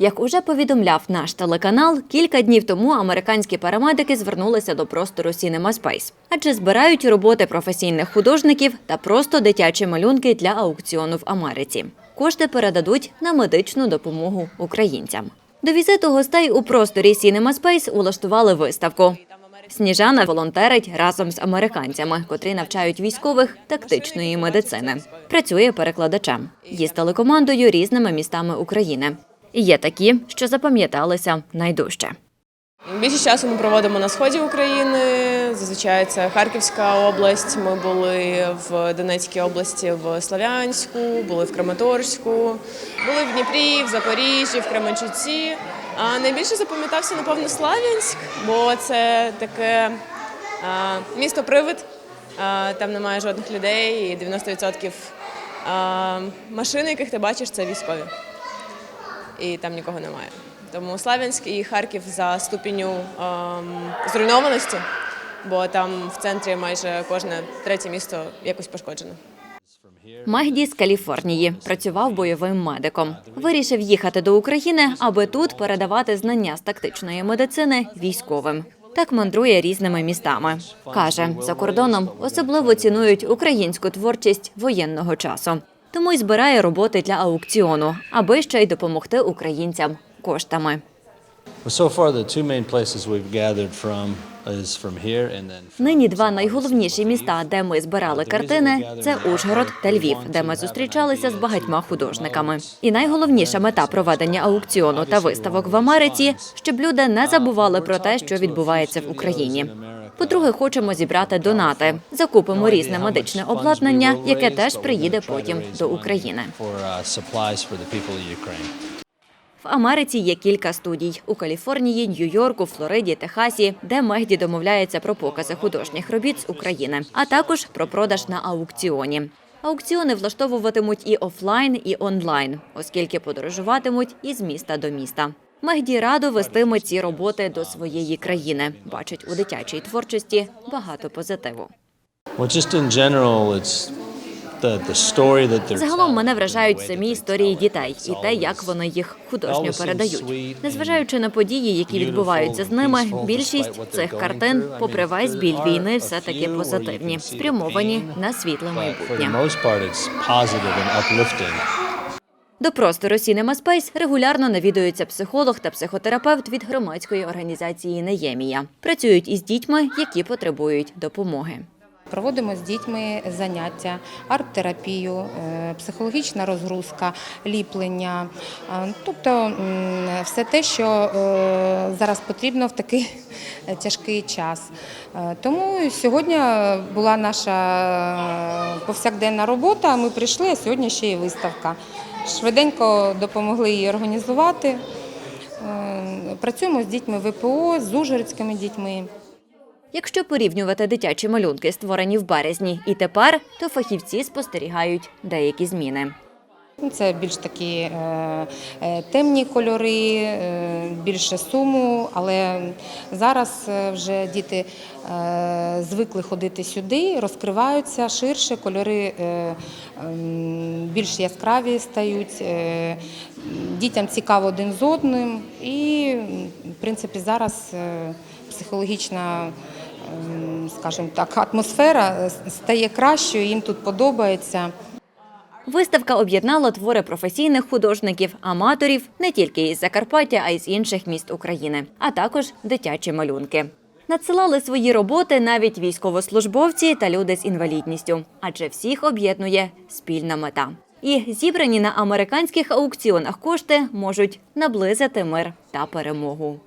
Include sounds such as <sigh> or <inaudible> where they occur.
Як уже повідомляв наш телеканал, кілька днів тому американські парамедики звернулися до простору Cinema Space, адже збирають роботи професійних художників та просто дитячі малюнки для аукціону в Америці. Кошти передадуть на медичну допомогу українцям. До візиту гостей у просторі Cinema Space улаштували виставку. Сніжана волонтерить разом з американцями, котрі навчають військових тактичної медицини. Працює перекладачем. Їздили командою різними містами України. І є такі, що запам'яталися найдужче. Більшість часу ми проводимо на сході України. Зазвичай це Харківська область. Ми були в Донецькій області, в Слов'янську, були в Краматорську, були в Дніпрі, в Запоріжжі, в Кременчуці. А найбільше запам'ятався, напевно, Славянськ, бо це таке а, місто-привид. А, Там немає жодних людей, і 90% а, машин, яких ти бачиш, це військові і там нікого немає. Тому Славянськ і Харків за ступеню ем, зруйнованості, бо там в центрі майже кожне третє місто якось пошкоджене. Мегді з Каліфорнії працював бойовим медиком. Вирішив їхати до України, аби тут передавати знання з тактичної медицини військовим. Так мандрує різними містами. Каже, за кордоном особливо цінують українську творчість воєнного часу. Тому й збирає роботи для аукціону, аби ще й допомогти українцям коштами. Нині два найголовніші міста, де ми збирали картини, це Ужгород та Львів, де ми зустрічалися з багатьма художниками. І найголовніша мета проведення аукціону та виставок в Америці, щоб люди не забували про те, що відбувається в Україні. По-друге, хочемо зібрати донати. Закупимо різне медичне обладнання, яке теж приїде потім до України. uh. В Америці є кілька студій у Каліфорнії, Нью-Йорку, Флориді, Техасі, де Мегді домовляється про покази художніх робіт з України, а також про продаж на аукціоні. Аукціони влаштовуватимуть і офлайн, і онлайн, оскільки подорожуватимуть із міста до міста. Мегді радо вестиме ці роботи до своєї країни. Бачить у дитячій творчості багато позитиву. Загалом мене вражають самі історії дітей і те, як вони їх художньо передають. Незважаючи на події, які відбуваються з ними, більшість цих картин, попри весь біль війни, все таки позитивні, спрямовані на світле майбутнє. До простору Cinema Space регулярно навідується психолог та психотерапевт від громадської організації Неємія. Працюють із дітьми, які потребують допомоги. Проводимо з дітьми заняття, арт-терапію, е, психологічна розгрузка, ліплення, е, тобто все те, що е, зараз потрібно в такий <laughs> тяжкий час. Тому сьогодні була наша повсякденна робота. Ми прийшли, а сьогодні ще й виставка. Швиденько допомогли її організувати. Е, Працюємо з дітьми ВПО, з ужгородськими дітьми. Якщо порівнювати дитячі малюнки, створені в березні, і тепер, то фахівці спостерігають деякі зміни. Ну, Це більш такі е, е, темні кольори, е, більше суму, але зараз вже діти звикли ходити сюди, розкриваються ширше, кольори ем, більш яскраві стають. Дітям цікаво один з одним, і в принципі зараз психологічна. ем, Скажімо так, атмосфера стає кращою, їм тут подобається. Виставка об'єднала твори професійних художників, аматорів не тільки із Закарпаття, а й з інших міст України, а також дитячі малюнки. Надсилали свої роботи навіть військовослужбовці та люди з інвалідністю, адже всіх об'єднує спільна мета. І зібрані на американських аукціонах кошти можуть наблизити мир та перемогу.